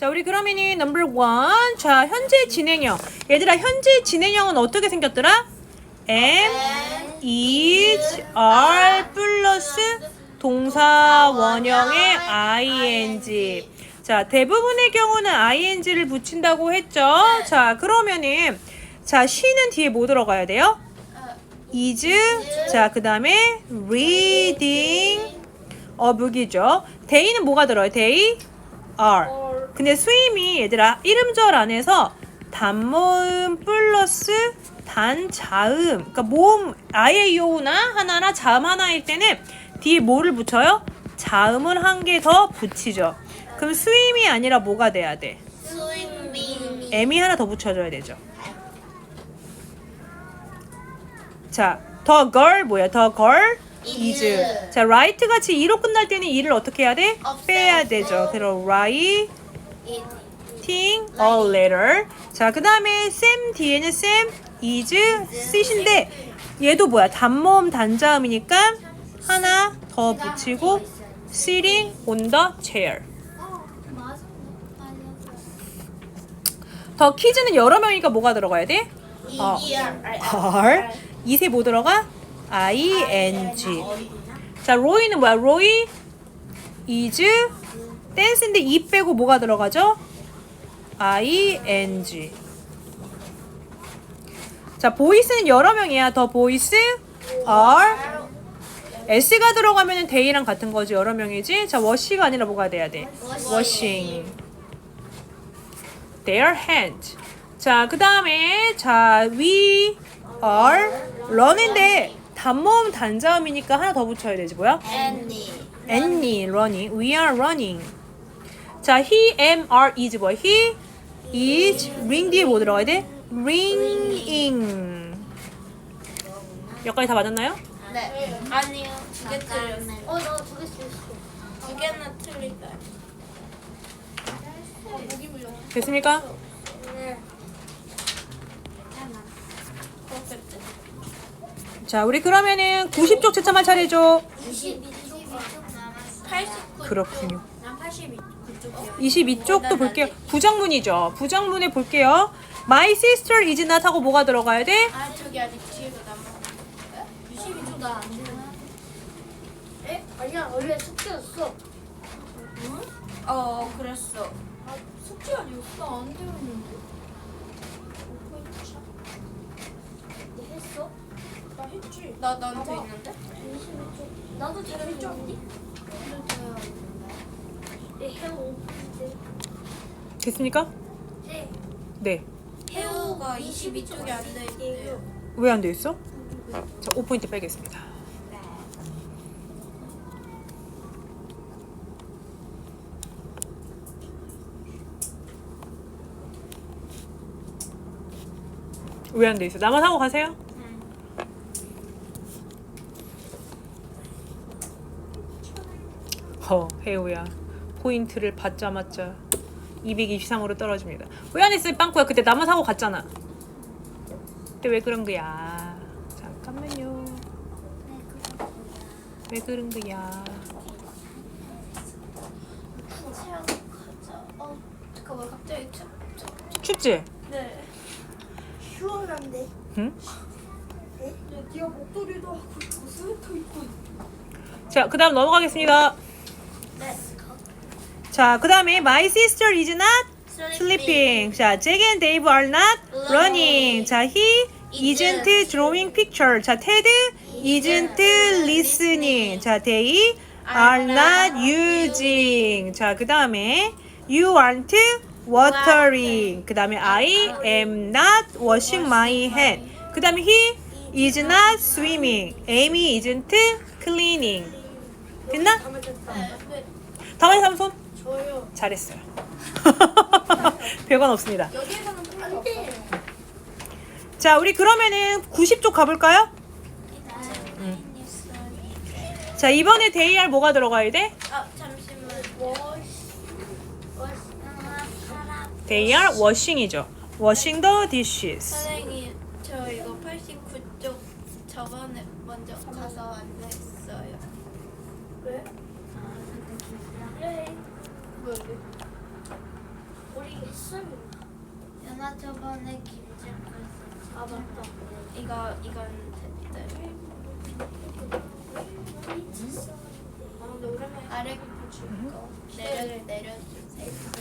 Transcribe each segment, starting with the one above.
자, 우리 그러면은 넘버 원. 자, 현재 진행형. 얘들아, 현재 진행형은 어떻게 생겼더라? am, is, are 플러스 동사 원형의 ing. 자, 대부분의 경우는 ing를 붙인다고 했죠? 자, 그러면은 자, she는 뒤에 뭐 들어가야 돼요? is. 자, 그 다음에 reading 어 북이죠. day는 뭐가 들어요? day are. 근데 스윙이 얘들아 이름절 안에서 단모음 플러스 단자음 그러니까 모음 아예 요우나 하나나 자음 하나일 때는 뒤에 뭐를 붙여요? 자음을 한 개 더 붙이죠. 그럼 스윙이 아니라 뭐가 돼야 돼? 스위밍. M이 하나 더 붙여줘야 되죠. 자, the girl 뭐야? girl is. is. 자, write 같이 이로 끝날 때는 이를 어떻게 해야 돼? 없애야 빼야 돼. 되죠. 그럼 writing 이- a letter. 자, 그 다음에 Sam 뒤에는 Sam is sit인데 얘도 뭐야? 단모음 단자음이니까 하나 더 붙이고 sitting on the chair. 더 키즈는 여러 명이니까 뭐가 들어가야 돼? 어. R. 이세 뭐 들어가? ing. 자, 로이는 뭐야? 로이 is 댄스인데 이 빼고 뭐가 들어가죠? ing. 자, 보이스는 여러 명이야. 더 보이스 are s가 들어가면은 day랑 같은 거지. 여러 명이지. 자, wash가 아니라 뭐가 돼야 돼? washing. their hand. 자, 그 다음에 자, we are run인데 단모음 단자음이니까 하나 더 붙여야 되지 뭐야? 애니. any running. We are running. 자, he, am, are, is 뭐야? He is ring 뒤에 뭐 들어가야 돼? ringing. 여기까지 다 맞았나요? 네. 아니요. 두 개 틀렸어. 어, 나 두개 쓰였어. 두 개나 틀리다. 됐습니까? 네. 자, 우리 그러면은 90쪽 채점할 차례죠. 89. 그렇군요. 난 82쪽이요. 22쪽도 볼게요. 부정문이죠. 부정문에 볼게요. My sister is not 하고 뭐가 들어가야 돼? 아 저기 아직 뒤에가 남아. 22초 나안 되나? 에? 아니야, 원래 숙제였어. 어 그랬어. 아, 숙제 아니었어? 안 되었는데? 너 했어? 나 했지. 나 너한테 있는데? 22초. 나도 잘했지 않니? 네, 해오. 됐습니까? 네. 네. 해우가 22쪽이 안돼 있대요. 왜 안 돼 있어? 자, 5포인트 빼겠습니다. 왜 안 돼 있어? 나만 하고 가세요. 허, 해우야. 포인트를 받자마자 223으로 떨어집니다. 왜 안 했어요, 빵꾸야? 그때 나만 사고 갔잖아. 그때 왜 그런 거야? 잠깐만요. 왜 그런 거야? 체험 가자. 어 잠깐만 갑자기 춥. 춥지? 네. 시원한데? 응? 네? 네가 목도리도 하고 있고 스웨터 입고 자, 그 다음 넘어가겠습니다. 네. 자, 그 다음에 My sister is not sleeping. 자, Jack and Dave are not running. 자, he isn't drawing picture. 자, Ted isn't listening. 자, they are not using. 자, 그 다음에 you aren't watering. 그 다음에 I am not washing my hand. 그 다음에 he is not swimming. Amy isn't cleaning. 됐나? 다음에 삼손 저요. 잘했어요. 별건 없습니다. 여기에서는 안 돼. 자, 우리 그러면은 90쪽 가볼까요? 자, 이번에 데이알 뭐가 들어가야 돼? 아 잠시만. 데이알 워싱이죠. 워싱 더 디시스. 선생님 저 이거 89쪽 저번에 먼저 가서 안 했어요. 왜? 네. 왜? 있습니다. 연아 저번에 김장 아 맞다. 이거 이건 됐대. 아 근데 오랜만에 아래 거 내려 내려주세요.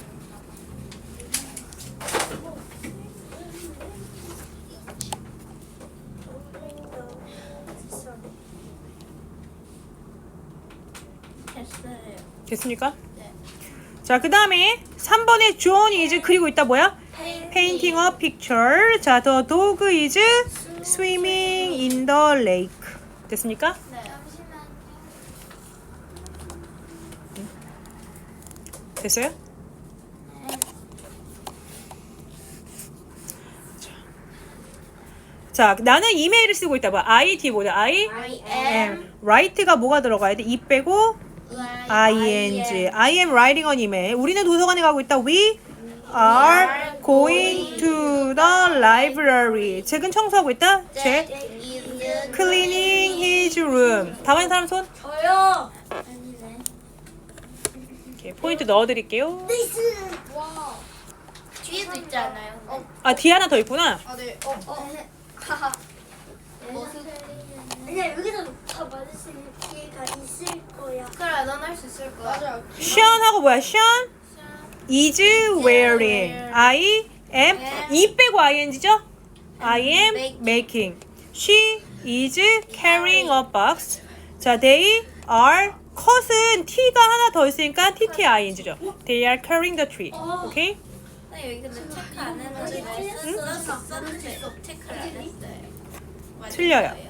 됐어요. 됐습니까? 네. 자, 그 다음에 3번에 John is 그리고 있다 뭐야? Painting a picture. 자, the dog is swimming in the lake. 됐습니까? 네. 됐어요? 자, 나는 이메일을 쓰고 있다 봐. IT 뭐다? I I am. write가 뭐가 들어가야 돼? 이 빼고 ing. I am writing an email. 우리는 도서관에 가고 있다. We are going to the library. 책은 청소하고 있다. 책. cleaning his room. 다 맞는 사람 손? 저요. 이렇게 포인트 넣어드릴게요. 와. 뒤에도 있지 않아요? 어, 아, 뒤에 하나 더 있구나. 아, 네. 어, 어. 하하. 아니야 여기서 다 맞을 수 있는 기회가 있을 거야. 그래, 넌 할 수 있을 거야. 맞아. Sean하고 뭐야? Sean is wearing. I am. 이 빼고 ing죠? I am making. She is carrying a box. 자, they are 컷은 t가 하나 더 있으니까 tting죠. They are carrying the tree. 오케이? 나 여기 근데 체크 안 했는데 썼어 썼는데 체크를 안 했어요. 틀려요.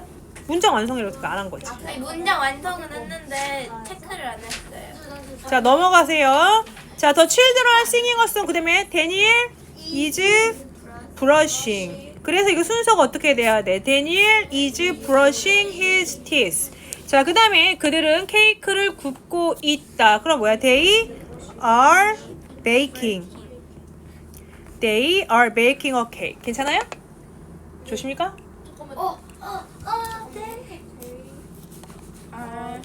문장 어떻게 안한 거지? 아니 문장 완성은 했는데 체크를 안 했어요. 자, 넘어가세요. 자, 더 children are singing a song. 그 다음에 Daniel is brushing. 그래서 이거 순서가 어떻게 돼야 돼? Daniel is brushing his teeth. 자, 그 다음에 그들은 케이크를 굽고 있다. 그럼 뭐야? They are baking. They are baking a cake. 괜찮아요? 조십니까? 어, 어, 어, 네. 아,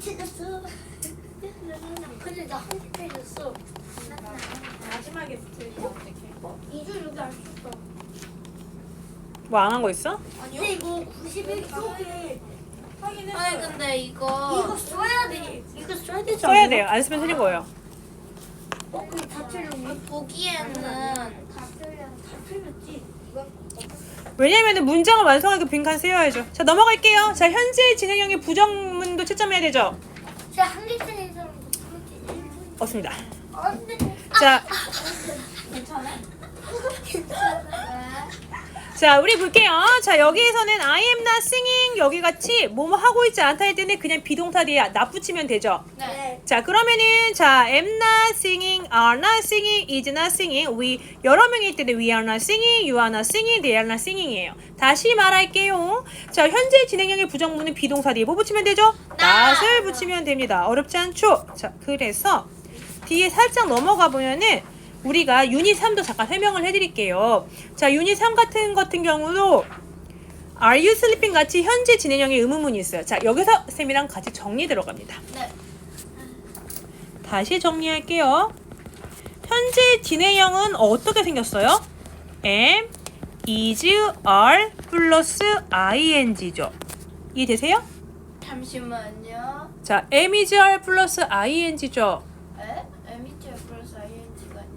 찾았어. 근데 나 빼졌어. 마지막에 붙으면 어떡해? 이줄 여기 안 썼어. 뭐 안 한 거 있어? 근데 이거 91쪽에 아니 근데 이거 이거 써야 돼. 이거 써야 되지 써야 돼요. 안 쓰면 틀린 거예요. 어, 그다 틀렸네. 보기에는. 다 틀렸지. 왜냐면은 문장을 완성하기 빈칸 세워야죠. 자, 넘어갈게요. 자, 현재 진행형의 부정문도 채점해야 되죠? 제가 한개 틀린 사람 그렇게 1분. 없습니다. 안 돼. 자, 괜찮아? 자, 우리 볼게요. 자, 여기에서는 I am not singing 여기 같이 뭐뭐 하고 있지 않다 할 때는 그냥 비동사 뒤에 not 붙이면 되죠. 네. 자, 그러면은 자, am not singing, are not singing, is not singing. we 여러 명일 때는 we are not singing, you are not singing, they are not singing이에요. 다시 말할게요. 자, 현재 진행형의 부정문은 비동사 뒤에 뭐 붙이면 되죠? not을 붙이면 됩니다. 어렵지 않죠? 자, 그래서 뒤에 살짝 넘어가 보면은 우리가 유닛 3도 잠깐 설명을 해드릴게요. 자, 유닛 3 같은 같은 경우도 Are you sleeping 같이 현재 진행형의 의문문이 있어요. 자, 여기서 쌤이랑 같이 정리 들어갑니다. 네. 다시 정리할게요. 현재 진행형은 어떻게 생겼어요? am, is, are 플러스 ing죠. 이해되세요? 잠시만요. 자, am, is, are 플러스 ing죠.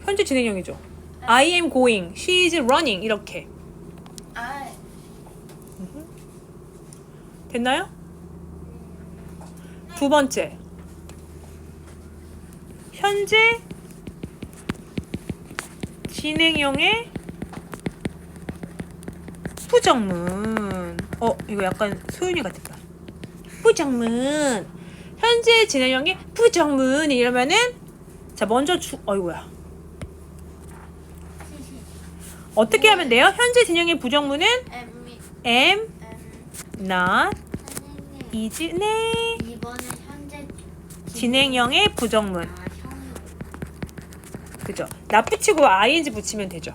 현재 진행형이죠. I am going, she is running. 이렇게. 아, 됐나요? 두 번째. 현재 진행형의 부정문. 어 이거 약간 소윤이 같았다. 부정문. 현재 진행형의 부정문. 이러면은 자 먼저 주 어이구야 어떻게 하면 돼요? 현재 진행형의 부정문은 에미 am, 엠 not, 선생님 is 네 이번에 현재 진행형의 부정문 아 형이 그죠? 나 붙이고 ing 붙이면 되죠.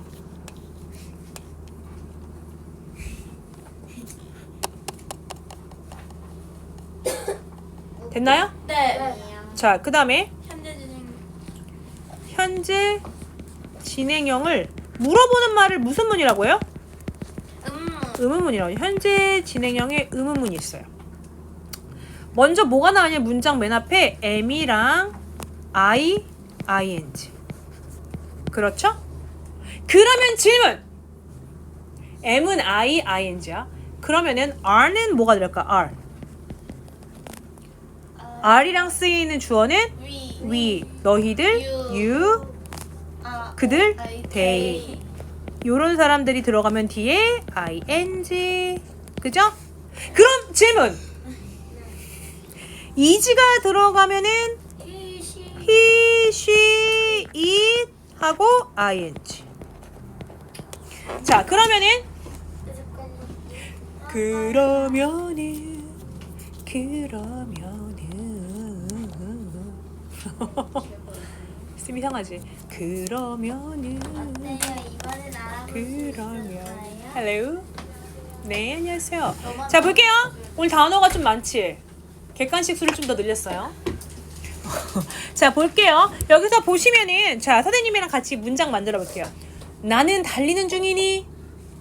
됐나요? 네. 자, 그 다음에 현재 진행형을 물어보는 말을 무슨 문이라고요? 음. 의문문이라고. 현재 진행형에 의문문이 있어요. 먼저 뭐가 나오냐 문장 맨 앞에 am이랑 I, ing. 그렇죠? 그러면 질문. M은 I, ing야. 그러면은 R는 뭐가 들을까? R. R이랑 쓰이는 주어는 위. we. 너희들, you, 아. 그들, 아이, they. 요런 사람들이 들어가면 뒤에 ing. 그죠? 그럼 질문. is가 들어가면은 he, she, it 하고 ing. 자, 그러면은 그러면은 그러면은 씀 이상하지. 그러면은 어때요? 그러면. 있을까요? 헬로 네 안녕하세요. 자 볼게요. 오늘 단어가 좀 많지? 객관식 수를 좀 더 늘렸어요. 자 볼게요. 여기서 보시면은 자 선생님이랑 같이 문장 만들어 볼게요. 나는 달리는 중이니?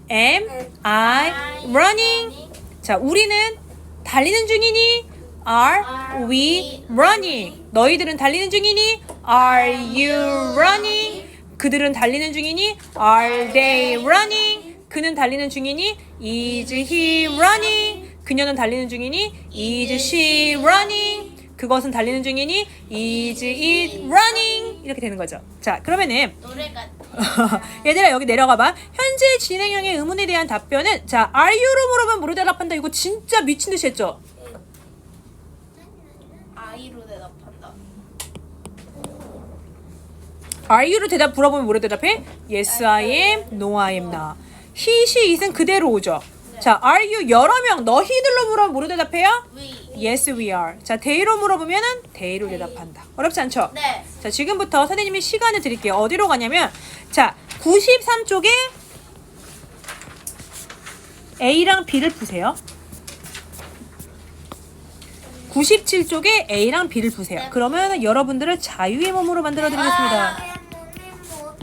Am I running? 자 우리는 달리는 중이니? Are we running? 너희들은 달리는 중이니 are you running? 그들은 달리는 중이니? Are they running? 그는 달리는 중이니? Is he running? 그녀는 달리는 중이니? Is she running? 그것은 달리는 중이니? Is it running? 이렇게 되는 거죠. 자 그러면은 노래 같아. 얘들아 여기 내려가 봐. 현재 진행형의 의문에 대한 답변은 자 are you로 물어보면 뭐로 대답한다. 이거 진짜 미친 듯이 했죠 아이로 대답한다. Are you로 대답 물어보면 뭐로 대답해? Yes, I am. No, I am not. He, she, it은 그대로 오죠. 자, are you 여러 명 너희들로 물어보면 뭐로 대답해요? 위. Yes, we are. 자, they로 물어보면은 they로 대답한다. 어렵지 않죠? 네. 자, 지금부터 선생님이 시간을 드릴게요. 어디로 가냐면 자, 93쪽에 A랑 B를 푸세요. 97쪽에 A랑 B를 푸세요. 그러면 여러분들을 자유의 몸으로 만들어 드리겠습니다.